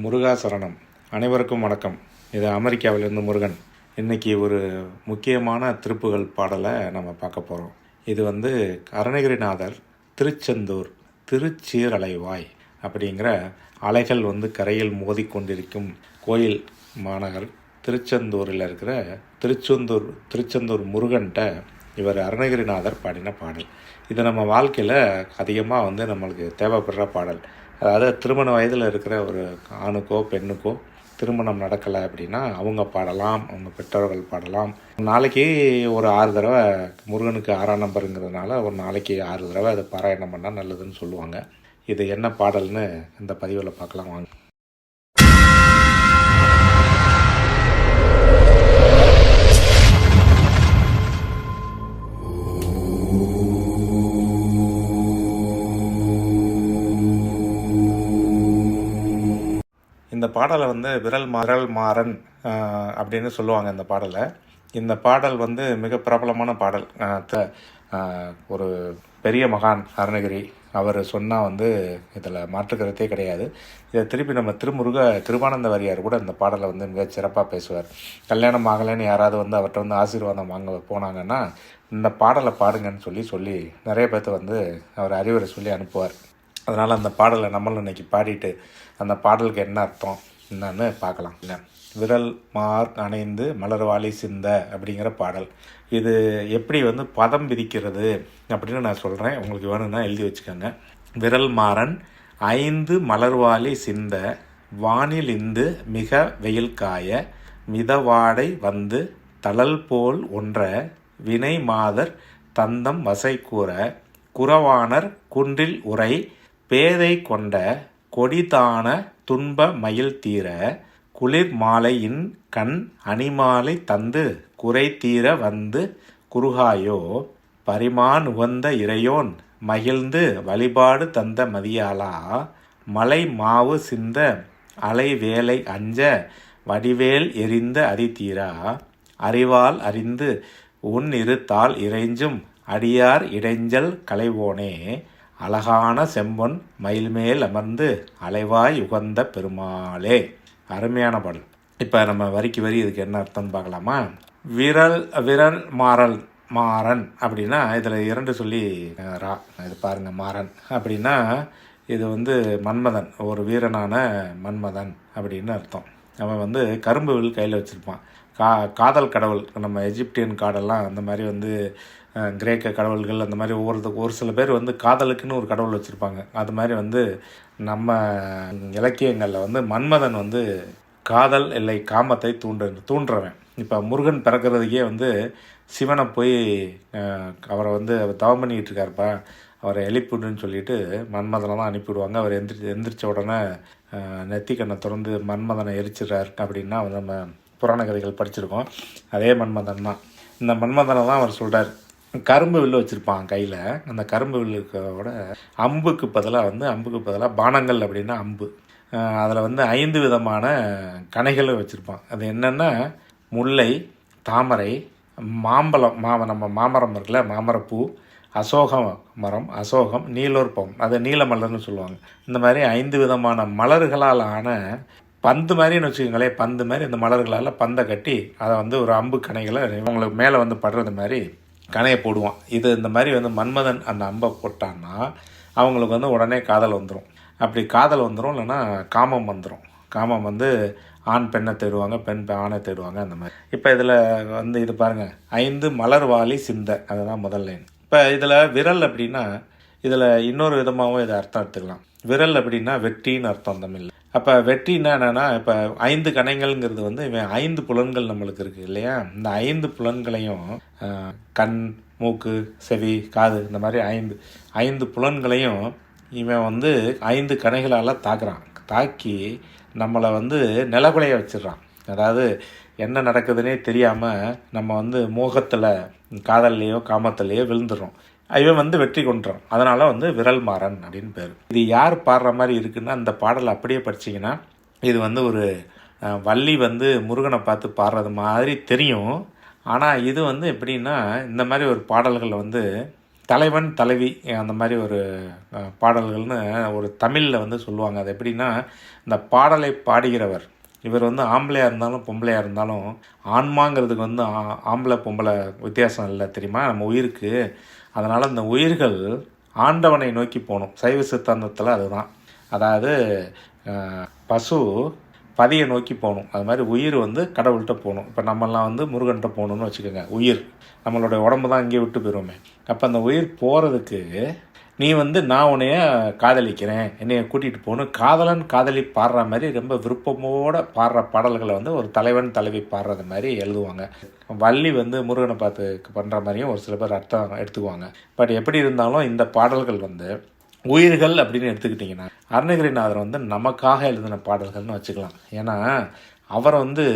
முருகாசரணம். அனைவருக்கும் வணக்கம். இது அமெரிக்காவிலிருந்து முருகன். இன்னைக்கு ஒரு முக்கியமான திருப்புகள் பாடலை நம்ம பார்க்க போகிறோம் இது வந்து அருணகிரிநாதர் திருச்செந்தூர் திருச்சீரலைவாய் அப்படிங்கிற அலைகள் வந்து கரையில் மோதிக்கொண்டிருக்கும் கோயில் மாநகர் திருச்செந்தூரில் இருக்கிற திருச்செந்தூர் திருச்செந்தூர் முருகன்கிட்ட இவர் அருணகிரிநாதர் பாடின பாடல். இது நம்ம வாழ்க்கையில் அதிகமாக வந்து நம்மளுக்கு தேவைப்படுற பாடல். அதாவது திருமண வயதில் இருக்கிற ஒரு ஆணுக்கோ பெண்ணுக்கோ திருமணம் நடக்கலை அப்படின்னா அவங்க பாடலாம் அவங்க பெற்றோர்கள் பாடலாம். நாளைக்கு ஒரு ஆறு தடவை முருகனுக்கு ஆறாம் நம்பருங்கிறதுனால ஒரு நாளைக்கு ஆறு தடவை அதை பாராயணம் பண்ணால் நல்லதுன்னு சொல்லுவாங்க. இது என்ன பாடல்னு இந்த பதிவில் பார்க்கலாம் வாங்க. இந்த பாடலை வந்து விரல் மரல் மாறன் அப்படின்னு சொல்லுவாங்க இந்த பாடலை. இந்த பாடல் வந்து மிக பிரபலமான பாடல். த- ஒரு பெரிய மகான் அருணகிரி அவர் சொன்னால் வந்து இதில் மாற்றுக்கிறதே கிடையாது. இதை திருப்பி நம்ம திருமுருக திருவானந்த வாரியார் கூட இந்த பாடலை வந்து மிக சிறப்பாக பேசுவார். கல்யாணம் ஆகலைன்னு யாராவது வந்து அவர்கிட்ட வந்து ஆசீர்வாதம் வாங்க போனாங்கன்னா இந்த பாடலை பாடுங்கன்னு சொல்லி சொல்லி நிறைய பேர்த்த வந்து அவர் அறிவுரை சொல்லி அனுப்புவார். அதனால் அந்த பாடலை நம்மளும் இன்னைக்கு பாடிட்டு அந்த பாடலுக்கு என்ன அர்த்தம் என்னன்னு பார்க்கலாம். இல்லை விரல் மார் அணைந்து மலர்வாளி சிந்த அப்படிங்கிற பாடல். இது எப்படி வந்து பதம் விதிக்கிறது அப்படின்னு நான் சொல்கிறேன் உங்களுக்கு வேணும்னா எழுதி வச்சுக்கோங்க. விரல் மாறன் ஐந்து மலர்வாளி சிந்த வானிலிந்து மிக வெயில் காய மிதவாடை வந்து தளல் போல் ஒன்ற வினை மாதர் தந்தம் வசை கூற குறவானர் குன்றில் உரை பேதை கொண்ட கொடிதான துன்ப மயில் தீர குளிர் மாலையின் கண் அணிமாலை தந்து குறை தீர வந்து குறுகாயோ? பரிமான் உகந்த இறையோன் மகிழ்ந்து வழிபாடு தந்த மதியாளா? மலை மாவு சிந்த அலை வேலை அஞ்ச வடிவேல் எரிந்த அதிதீரா? அறிவால் அறிந்து உன் இருத்தால் இறைஞ்சும் அடியார் இடைஞ்சல் களைவோனே? அழகான செம்பொன் மயில்மேல் அமர்ந்து அலைவாய் உகந்த பெருமாளே. அருமையான பாடல். இப்போ நம்ம வரிக்கு வரி இதுக்கு என்ன அர்த்தம்னு பார்க்கலாமா? விரல் விரல் மாறல் மாறன் அப்படின்னா இதில் இரண்டு சொல்லி ரா இது பாருங்கள் மாறன் அப்படின்னா இது வந்து மன்மதன் ஒரு வீரனான மன்மதன் அப்படின்னு அர்த்தம். அவன் வந்து கரும்பு வில் கையில் வச்சுருப்பான். கா காதல் கடவுள் நம்ம எஜிப்டியன் காடெல்லாம் அந்த மாதிரி வந்து கிரேக்க கடவுள்கள் அந்த மாதிரி ஒவ்வொரு ஒரு சில பேர் வந்து காதலுக்குன்னு ஒரு கடவுள் வச்சுருப்பாங்க. அது மாதிரி வந்து நம்ம இலக்கியங்களில் வந்து மன்மதன் வந்து காதல் இல்லை காமத்தை தூண்டு தூண்டுறவன். இப்போ முருகன் பிறக்கிறதுக்கே வந்து சிவனை போய் அவரை வந்து அவர் தவம் பண்ணிக்கிட்டு இருக்காருப்பா. அவரை எழுப்பிடுன்னு சொல்லிட்டு மன்மதனை தான் அனுப்பிவிடுவாங்க. அவர் எந்திரி எந்திரிச்ச உடனே நெத்திக்கண்ணை திறந்து மன்மதனை எரிச்சிடுறார் அப்படின்னா நம்ம புராண கதைகள் படிச்சிருக்கோம். அதே மன்மதன் தான். இந்த மன்மதனை தான் அவர் சொல்கிறார் கரும்பு வில்லு வச்சுருப்பான் கையில். அந்த கரும்பு வில்லுக்கோட அம்புக்கு பதிலாக வந்து அம்புக்கு பதிலாக பானங்கள் அப்படின்னா அம்பு. அதில் வந்து ஐந்து விதமான கனைகளும் வச்சுருப்பான். அது என்னென்னா முல்லை தாமரை மாம்பழம் மா நம்ம மாமரம் இருக்குல்ல மாமரப்பூ அசோக மரம் அசோகம் நீலோற்பம். அதை நீலமலர்னு சொல்லுவாங்க. இந்த மாதிரி ஐந்து விதமான மலர்களால் ஆன பந்து மாதிரின்னு வச்சுக்கோங்களேன் பந்து மாதிரி இந்த மலர்களால் பந்தை கட்டி அதை வந்து ஒரு அம்பு கணைகளை இவங்களுக்கு மேலே வந்து படுறது மாதிரி கணையை போடுவான். இது இந்த மாதிரி வந்து மன்மதன் அந்த அம்பை போட்டான்னா அவங்களுக்கு வந்து உடனே காதல் வந்துடும் அப்படி காதல் வந்துடும் இல்லைன்னா காமம் வந்துடும் காமம் வந்து ஆண் பெண்ணை தேடுவாங்க பெண் ஆணை தேடுவாங்க அந்த மாதிரி. இப்போ இதில் வந்து இது பாருங்கள் ஐந்து மலர் வாலி சிந்த. அதுதான் முதல் லைன் இப்போ இதில் விரல் அப்படின்னா இதில் இன்னொரு விதமாகவும் இதை அர்த்தம் எடுத்துக்கலாம். விரல் அப்படின்னா வெற்றின்னு அர்த்தம் தமிழ் அப்போ வெற்றின்னா என்னென்னா இப்போ ஐந்து கணைகள்ங்கிறது வந்து இவன் ஐந்து புலன்கள் நம்மளுக்கு இருக்குது இல்லையா? இந்த ஐந்து புலன்களையும் கண் மூக்கு செவி காது இந்த மாதிரி ஐந்து ஐந்து புலன்களையும் இவன் வந்து ஐந்து கணைகளால் தாக்குறான். தாக்கி நம்மளை வந்து நிலகுலைய வச்சிடுறான். அதாவது என்ன நடக்குதுன்னே தெரியாமல் நம்ம வந்து மோகத்தில் காதல்லையோ காமத்துலேயோ விழுந்துடுறோம். இவன் வந்து வெற்றி கொண்டான் அதனால் வந்து விரல் மாறன் அப்படின்னு பேர். இது யார் பாடுற மாதிரி இருக்குன்னா அந்த பாடலை அப்படியே படிச்சிங்கன்னா இது வந்து ஒரு வள்ளி வந்து முருகனை பார்த்து பாடுறது மாதிரி தெரியும். ஆனால் இது வந்து எப்படின்னா இந்த மாதிரி ஒரு பாடல்கள் வந்து தலைவன் தலைவி அந்த மாதிரி ஒரு பாடல்கள்னு ஒரு தமிழில் வந்து சொல்லுவாங்க. அது எப்படின்னா இந்த பாடலை பாடுகிறவர். இவர் வந்து ஆம்பளையாக இருந்தாலும் பொம்பளையாக இருந்தாலும் ஆன்மாங்கிறதுக்கு வந்து ஆ- ஆம்பளை பொம்பளை வித்தியாசம் இல்லை தெரியுமா? நம்ம உயிருக்கு அதனால் இந்த உயிர்கள் ஆண்டவனை நோக்கி போகணும். சைவ சித்தாந்தத்தில் அதுதான். அதாவது பசு பதியை நோக்கி போகணும். அது மாதிரி உயிர் வந்து கடவுள்கிட்ட போகணும். இப்போ நம்மலாம் வந்து முருகன்கிட்ட போகணுன்னு வச்சுக்கோங்க. உயிர். நம்மளுடைய உடம்பு தான் இங்கே விட்டு போயிடுவோமே அப்போ அந்த உயிர் போகிறதுக்கு நீ வந்து நான் உன்னைய காதலிக்கிறேன். என்னைய கூட்டிகிட்டு போகணும் காதலன் காதலி பாடுற மாதிரி ரொம்ப விருப்பமோடு பாடுற பாடல்களை வந்து ஒரு தலைவன் தலைவி பாடுறது மாதிரி எழுதுவாங்க. வள்ளி வந்து முருகனை பார்த்து பண்ணுற மாதிரியும் ஒரு சில பேர் அர்த்தம் எடுத்துக்குவாங்க. பட் எப்படி இருந்தாலும் இந்த பாடல்கள் வந்து உயிர்கள் அப்படின்னு எடுத்துக்கிட்டிங்கன்னா அருணகிரிநாதர் வந்து நமக்காக எழுதின பாடல்கள்னு வச்சுக்கலாம். ஏன்னா அவர் வந்து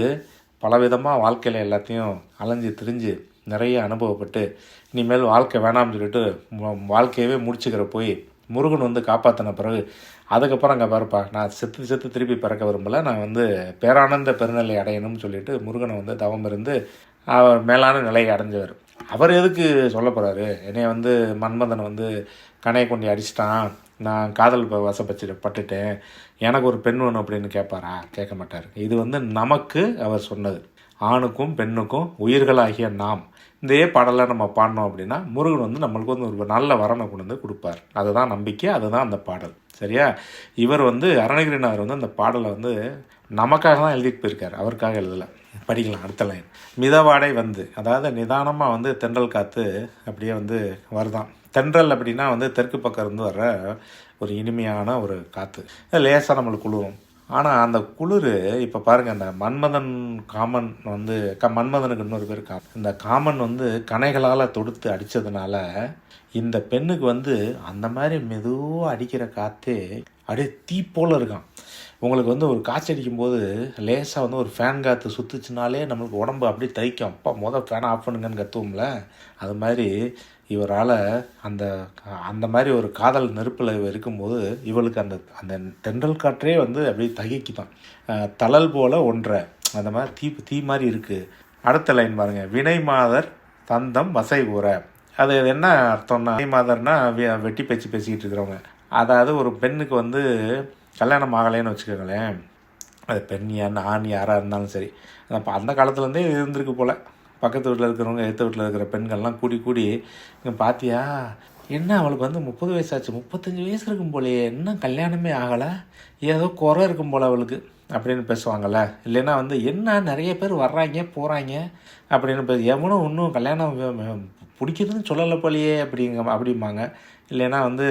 பலவிதமாக வாழ்க்கையில் எல்லாத்தையும் அலைஞ்சு திரிஞ்சு நிறைய அனுபவப்பட்டு இனிமேல் வாழ்க்கை வேணாம்னு சொல்லிட்டு வாழ்க்கையவே முடிச்சுக்கிற போய் முருகன் வந்து காப்பாற்றின பிறகு அதுக்கப்புறம் அங்கே பாருப்பா நான் செத்து செத்து திருப்பி பிறக்க விரும்பல. நான் வந்து பேரானந்த பெருநிலை அடையணும்னு சொல்லிட்டு முருகனை வந்து தவம் இருந்து அவர் மேலான நிலையை அடைஞ்சவர். அவர் எதுக்கு சொல்ல போகிறாரு என்னைய வந்து மன்மதனை வந்து கனையை கொண்டு அடிச்சிட்டான். நான் காதல் ப- வசப்பட்டு பட்டுட்டேன். எனக்கு ஒரு பெண் வேணும் அப்படின்னு கேட்பாரா கேட்க மாட்டார். இது வந்து நமக்கு அவர் சொன்னது. ஆணுக்கும் பெண்ணுக்கும் உயிர்களாகிய நாம். இதே பாடலை நம்ம பாடினோம் அப்படின்னா முருகன் வந்து நம்மளுக்கு வந்து ஒரு நல்ல வரனை கொண்டு வந்து கொடுப்பார். அதுதான் நம்பிக்கை அதுதான் அந்த பாடல். சரியா? இவர் வந்து அருணகிரிநாதர் வந்து அந்த பாடலை வந்து நமக்காக தான் எழுதிட்டு போயிருக்கார். அவருக்காக எழுதலை. படிக்கலாம் அடுத்த லைன் மிதவாடை வந்து அதாவது நிதானமாக வந்து தென்றல் காற்று அப்படியே வந்து வருதான். தென்றல் அப்படின்னா வந்து தெற்கு பக்கம் இருந்து வர்ற ஒரு இனிமையான ஒரு காற்று லேசாக நம்மளுக்கு குழுவோம் ஆனால் அந்த குளிர் இப்போ பாருங்கள் அந்த மன்மதன் காமன் வந்து க மன்மதனுக்கு இன்னொரு பேர் கா இந்த காமன் வந்து கனைகளால் தொடுத்து அடித்ததுனால இந்த பெண்ணுக்கு வந்து அந்த மாதிரி மெதுவாக அடிக்கிற காற்றே அப்படியே தீ போல் இருக்கான். உங்களுக்கு வந்து ஒரு காய்ச்சல் அடிக்கும்போது லேசாக வந்து ஒரு ஃபேன் காற்று சுற்றுச்சுனாலே நம்மளுக்கு உடம்பு அப்படியே தைக்கும் அப்பா மொதல் ஃபேனை ஆஃப் பண்ணுங்கன்னு கத்துவோம்ல? அது மாதிரி இவரால் அந்த அந்த மாதிரி ஒரு காதல் நெருப்பில் இருக்கும்போது இவளுக்கு அந்த அந்த தென்றல் காற்றே வந்து அப்படியே தகிக்குதான். தளல் தழல் ஒன்றை. அந்த மாதிரி தீ தீ மாதிரி இருக்குது அடுத்த லைன் பாருங்க. வினை மாதர் தந்தம் வசை கூற அது என்ன அர்த்தம்னா வினை மாதர்னா வெ- வெட்டி பேச்சு பேசிக்கிட்டு இருக்கிறவங்க. அதாவது ஒரு பெண்ணுக்கு வந்து கல்யாணம் ஆகலைன்னு வச்சுக்கோங்களேன். அது பெண் யார் ஆண் யாராக இருந்தாலும் சரி. அப்போ அந்த காலத்துலேருந்தே இருந்திருக்கு போல். பக்கத்து வீட்டில் இருக்கிறவங்க எடுத்த வீட்டில் இருக்கிற பெண்கள்லாம் கூடி கூடி இங்கே பார்த்தியா என்ன அவளுக்கு வந்து முப்பது வயசாச்சு? முப்பத்தஞ்சு வயசு இருக்கும் போலயே இன்னும் கல்யாணமே ஆகலை? ஏதோ குறை இருக்கும் போல் அவளுக்கு அப்படின்னு பேசுவாங்கள்ல இல்லைன்னா வந்து என்ன நிறைய பேர் வர்றாங்க போகிறாங்க அப்படின்னு பேச எவனும் இன்னும் கல்யாணம் பிடிக்கிறதுன்னு சொல்லலை போலையே அப்படிங்க அப்படிம்பாங்க. இல்லைன்னா வந்து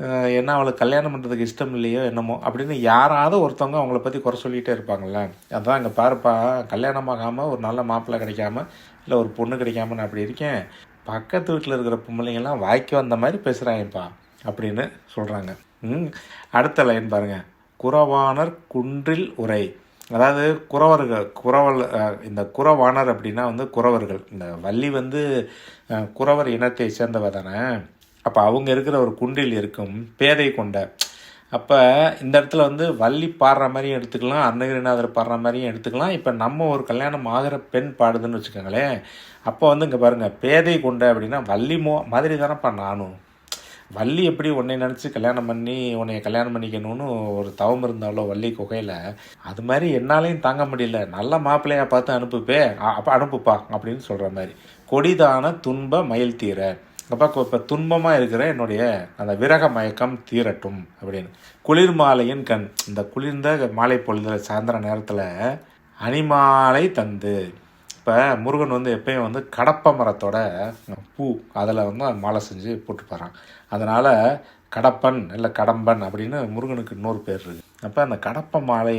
ஏன்னா என்ன அவளுக்கு கல்யாணம் பண்ணுறதுக்கு இஷ்டம் இல்லையோ என்னமோ அப்படின்னு யாராவது ஒருத்தவங்க அவங்கள பற்றி குறை சொல்லிகிட்டே இருப்பாங்கள்ல அதான் இங்கே பாருப்பா கல்யாணம் ஆகாமல் ஒரு நல்ல மாப்பிள்ளை கிடைக்காம இல்லை ஒரு பொண்ணு கிடைக்காம நான் அப்படி இருக்கேன். பக்கத்து வீட்டில் இருக்கிற பொம்பளைங்கெல்லாம் வாய்க்கு வந்த மாதிரி பேசுகிறாங்கப்பா அப்படின்னு சொல்கிறாங்க அடுத்த லைன் பாருங்க. குறவானர் குன்றில் உரை. அதாவது குறவர்கள் குறவல் இந்த குறவானர் அப்படின்னா வந்து குறவர்கள். இந்த வள்ளி வந்து குறவர் இனத்தை சேர்ந்தவ தானே. அப்போ அவங்க இருக்கிற ஒரு குண்டில் இருக்கும் பேதை கொண்ட. அப்போ இந்த இடத்துல வந்து வள்ளி பாடுற மாதிரியும் எடுத்துக்கலாம் அருணகிரிநாதர் பாடுற மாதிரியும் எடுத்துக்கலாம். இப்போ நம்ம ஒரு கல்யாணம் ஆகிற பெண் பாடுதுன்னு வச்சுக்கோங்களேன். அப்போ வந்து இங்கே பாருங்கள் பேதை கொண்ட அப்படின்னா வள்ளி மோ மாதிரி தானேப்பா நானும். வள்ளி எப்படி உன்னை நினச்சி கல்யாணம் பண்ணி உன்னை கல்யாணம் பண்ணிக்கணும்னு ஒரு தவம் இருந்தாலோ வள்ளி குகையில் அது மாதிரி என்னாலையும் தாங்க முடியல. நல்ல மாப்பிள்ளையாக பார்த்து அனுப்புப்பே அ- அப்போ அனுப்புப்பா அப்படின்னு சொல்கிற மாதிரி. கொடிதான துன்ப மயில் தீர அப்போ இப்போ துன்பமாக இருக்கிற என்னுடைய அந்த விரக மயக்கம் தீரட்டும் அப்படின்னு. குளிர் மாலையின் கண் இந்த குளிர்ந்த மாலை பொழுதுல சாயந்தர நேரத்தில் அணிமாலை தந்து இப்போ முருகன் வந்து எப்பயும் வந்து கடப்ப மரத்தோட பூ அதில் வந்து மாலை செஞ்சு போட்டு போகிறான் அதனால் கடப்பன் இல்லை கடம்பன் அப்படின்னு முருகனுக்கு இன்னொரு பேர் இருக்குது அப்போ அந்த கடப்ப மாலை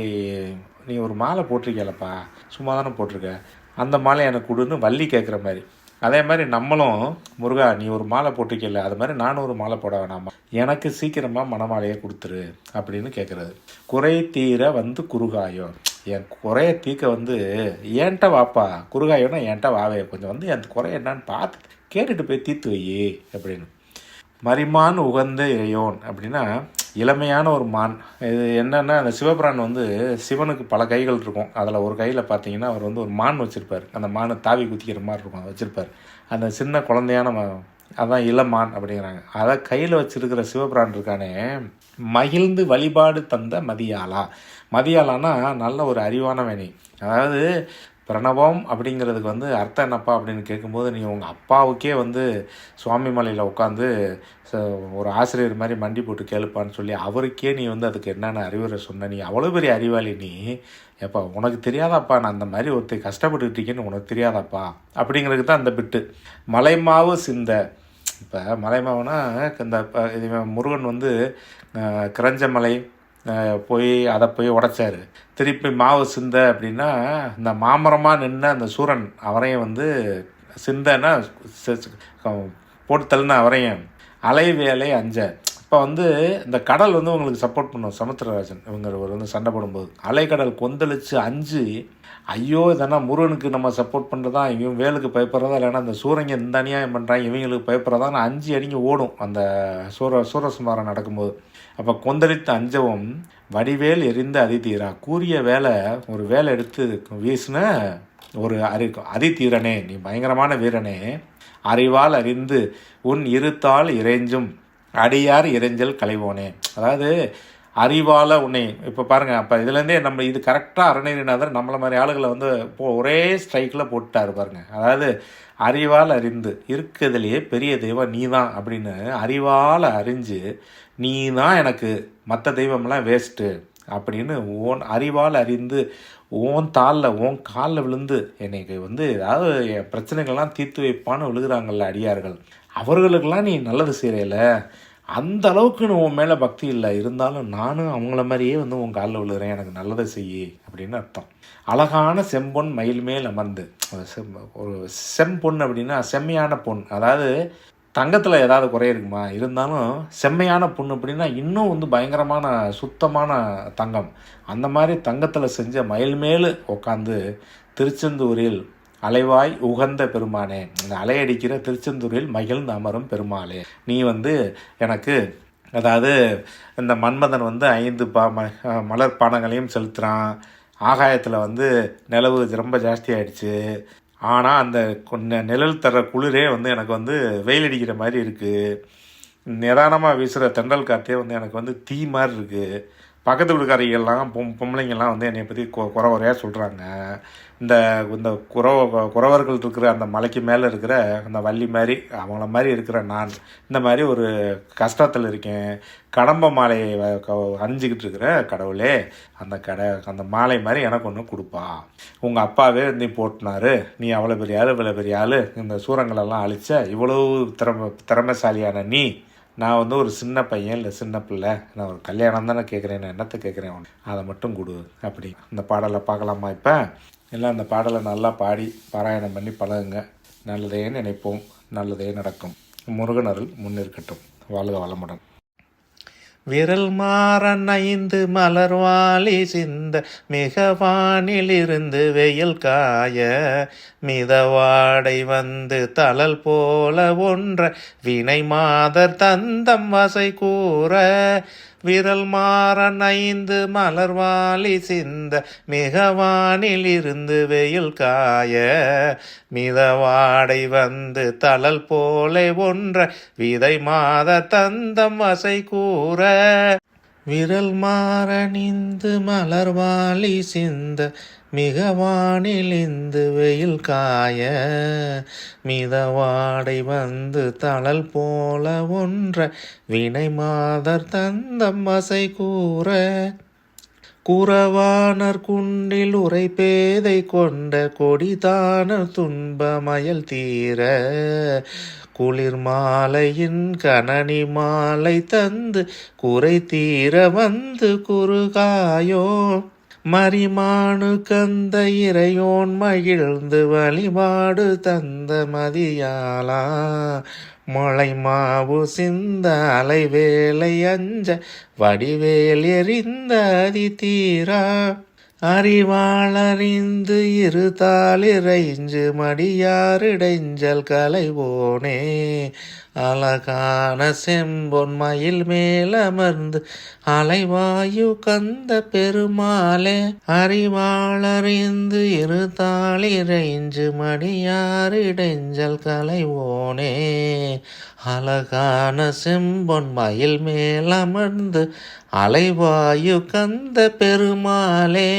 நீ ஒரு மாலை போட்டிருக்கலப்பா சும்மா தானே போட்டிருக்க? அந்த மாலை எனக்கு கொடுன்னு வள்ளி கேட்குற மாதிரி. அதே மாதிரி நம்மளும் முருகா நீ ஒரு மாலை போட்டிருக்கல அது மாதிரி நானும் ஒரு மாலை போட வேணாமா? எனக்கு சீக்கிரமாக மணமாலையை கொடுத்துரு அப்படின்னு கேட்குறது குறை தீர வந்து குறுகாயம் என் குறைய தீர்க்க வந்து ஏன்ட்ட வாப்பா? குறுகாயம்னா ஏன்ட்ட வாவே? கொஞ்சம் வந்து என் குறை என்னன்னு பார்த்து கேட்டுட்டு போய் தீர்த்து வை அப்படின்னு. மரிமான் உகந்த இறையோன் அப்படின்னா இளமையான ஒரு மான். இது என்னன்னா அந்த சிவபிரான் வந்து சிவனுக்கு பல கைகள் இருக்கும். அதில் ஒரு கையில் பார்த்தீங்கன்னா அவர் வந்து ஒரு மான் வச்சுருப்பார். அந்த மானை தாவி குதிக்கிற மாதிரி இருக்கும் அதை வச்சுருப்பார். அந்த சின்ன குழந்தையான அதான் இளமான் அப்படிங்கிறாங்க. அதை கையில் வச்சுருக்கிற சிவபிரான் இருக்கானே மகிழ்ந்து வழிபாடு தந்த மதியாளா. மதியாளானா நல்ல ஒரு அறிவான வேணி அதாவது பிரணவம் அப்படிங்கிறதுக்கு வந்து அர்த்தம் என்னப்பா அப்படின்னு கேட்கும்போது நீ உங்கள் அப்பாவுக்கே வந்து சுவாமி மலையில் உட்காந்து ஒரு ஆசிரியர் மாதிரி மண்டி போட்டு கேளுப்பான்னு சொல்லி அவருக்கே நீ வந்து அதுக்கு என்னென்ன அறிவுரை சொன்ன? நீ அவ்வளோ பெரிய அறிவாளி நீ. எப்பா உனக்கு தெரியாதாப்பா நான் அந்த மாதிரி ஒருத்தர் கஷ்டப்பட்டுட்டு இருக்கேன்னு உனக்கு தெரியாதாப்பா? அப்படிங்கிறதுக்கு தான் அந்த பிட்டு. மலைமாவு சிந்த. இப்போ மலைமாவுனா இந்த இது முருகன் வந்து கிரஞ்சமலை கிரஞ்ச மலை போய் அதை போய் உடைச்சாரு. திருப்பி மாவு சிந்த அப்படின்னா இந்த மாமரமாக நின்று அந்த சூரன் அவரையும் வந்து சிந்தன்னா போட்டு தள்ளின அவரையும் அலை வேலை அஞ்ச இப்போ வந்து இந்த கடல் வந்து உங்களுக்கு சப்போர்ட் பண்ணும் சமுத்திரராஜன். இவங்க ஒரு வந்து சண்டை போடும்போது. அலைக்கடல் கொந்தளிச்சு அஞ்சு ஐயோ இதெல்லாம் முருகனுக்கு நம்ம சப்போர்ட் பண்ணுறதா இவன் வேலுக்கு பயப்படுறதா? இல்லைன்னா அந்த சூரங்க இந்த அநியாயம் பண்ணுறாங்க இவங்களுக்கு பயப்படுறதான்னு அஞ்சு அடிங்க ஓடும் அந்த சூர சூரசுமாரம் நடக்கும்போது. அப்போ கொந்தளித்து அஞ்சவும் வடிவேல் எரிந்த அதிதீரா. கூறிய வேலை ஒரு வேலை எடுத்து வீசின ஒரு அறி அதிதீரனே நீ பயங்கரமான வீரனே. அறிவால் அறிந்து உன் இருத்தால் இறைஞ்சும் அடியார் இறைஞ்சல் களைவோனே. அதாவது அறிவால் உன்னை இப்போ பாருங்கள் அப்போ இதுலேருந்தே நம்ம இது கரெக்டாக அருணகிரிநாதர் நம்மளை மாதிரி ஆளுகளை வந்து இப்போ ஒரே ஸ்ட்ரைக்கில் போட்டுட்டாரு பாருங்கள் அதாவது அறிவால் அறிந்து இருக்கிறதுலையே பெரிய தெய்வம் நீ தான் அப்படின்னு அறிவால் அறிஞ்சு நீ தான் எனக்கு மற்ற தெய்வம்லாம் வேஸ்ட்டு அப்படின்னு ஓன் அறிவால் அறிந்து ஓன் தாளில் ஓன் காலில் விழுந்து என்னைக்கு வந்து ஏதாவது என் பிரச்சனைகள்லாம் தீர்த்து வைப்பான்னு விழுகிறாங்கள்ல அடியார்கள். அவர்களுக்கெல்லாம் நீ நல்லது செய்கிறேல்ல அந்த அளவுக்கு உன் மேலே பக்தி இல்லை. இருந்தாலும் நானும் அவங்கள மாதிரியே வந்து உன் காலில் விழுகிறேன். எனக்கு நல்லதை செய்யி அப்படின்னு அர்த்தம். அழகான செம்பொன் மயில் மேல் அமர்ந்து. ஒரு செம்பொன் அப்படின்னா செம்மையான பொன். அதாவது தங்கத்தில் ஏதாவது குறை இருக்குமா? இருந்தாலும் செம்மையான பொண்ணு அப்படின்னா இன்னும் வந்து பயங்கரமான சுத்தமான தங்கம். அந்த மாதிரி தங்கத்தில் செஞ்ச மயில் மேல் உட்காந்து திருச்செந்தூரில் அலைவாய் உகந்த பெருமானே. இந்த அலையடிக்கிற திருச்செந்தூரில் மகிழ்ந்து அமரும் பெருமாளே. நீ வந்து எனக்கு அதாவது இந்த மன்மதன் வந்து ஐந்து பா ம மலர் பானங்களையும் செலுத்துகிறான் ஆகாயத்தில் வந்து நிலவு ரொம்ப ஜாஸ்தி ஆயிடுச்சு. ஆனால் அந்த கொன்ன நிழல் தர குளிரே வந்து எனக்கு வந்து வெயில் அடிக்கிற மாதிரி இருக்குது நிதானமாக வீசுகிற தெண்டல் காற்றே வந்து எனக்கு வந்து தீ மாதிரி இருக்குது பக்கத்து வீட்டுக்காரிகள்லாம் பொம் பொம்பளைங்கள்லாம் வந்து என்னை பற்றி கொ குறை சொல்கிறாங்க இந்த இந்த குறவ குறவர்கள் இருக்கிற அந்த மலைக்கு மேலே இருக்கிற அந்த வள்ளி மாதிரி அவங்கள மாதிரி இருக்கிற நான் இந்த மாதிரி ஒரு கஷ்டத்தில் இருக்கேன். கடம்ப மாலையை வ- அணிஞ்சிக்கிட்டு இருக்கிற கடவுளே அந்த கடை அந்த மாலை மாதிரி எனக்கு ஒன்று கொடுப்பா. உங்கள் அப்பாவே நீ போட்டினாரு. நீ அவ்வளோ பெரிய ஆள் இவ்வளோ பெரிய ஆள். இந்த சூரங்களெல்லாம் அழிச்ச இவ்வளவு திறம திறமைசாலியான நீ நான் வந்து ஒரு சின்ன பையன் இல்லை சின்ன பிள்ளை. நான் ஒரு கல்யாணம் தானே கேட்குறேன் நான் என்னத்தை கேட்குறேன் உனக்கு? அதை மட்டும் கொடு அப்படி. இந்த பாடலை பார்க்கலாமா இப்போ? எல்லாம் அந்த பாடலை நல்லா பாடி பாராயணம் பண்ணி பழகுங்க. நல்லதே நினைப்போம் நல்லதே நடக்கும். முருகன் அருள் முன்னிற்கட்டும். வாழ்க வளமுடன். விரல் மாறன் ஐந்து மலர்வாளி சிந்த மிகவானிலிருந்து வெயில் காய மிதவாடை வந்து தளல் போல ஒன்ற வினை மாதர் தந்தம் வசை கூற விரல் மாறன் ஐந்து மலர்வாளி சிந்த மிகவானில் இருந்து வெயில் காய. மிதவாடை வந்து தளல் போல ஒன்ற விதை மாத தந்தம் வசை கூற. விரல் மாறணிந்து மலர்வாளி சிந்த மிக வானிலிந்து வெயில் காய. மிதவாடை வந்து தளல் போல ஒன்ற வினை மாதர் தந்தம் வசை கூற. குறவானர் குன்றில் உரை பேதை கொண்ட கொடிதான துன்பமயல் தீர. குளிர் மாலையின் கணனி மாலை தந்து குறை தீர வந்து குறுகாயோ. மரிமானு கந்த இறையோன் மகிழ்ந்து வழிபாடு தந்த மதியாலா மொளை மாவு சிந்த அலைவேலை அஞ்ச வடிவேல் எறிந்த அதி தீரா அறிவாளறிந்து இரு தாளிரைஞ்சு மடியாரிடைஞ்சல் கலைவோனே. அழகான செம்பொன்மயில் மேலமர்ந்து அலைவாயு கந்த பெருமாளே அறிவாளறிந்து இரு தாளிரைஞ்சு மடியாரிடைஞ்சல் கலைவோனே அழகான செம்பொன் மயில் மேலமர்ந்து அலைவாயு கந்த பெருமாளே.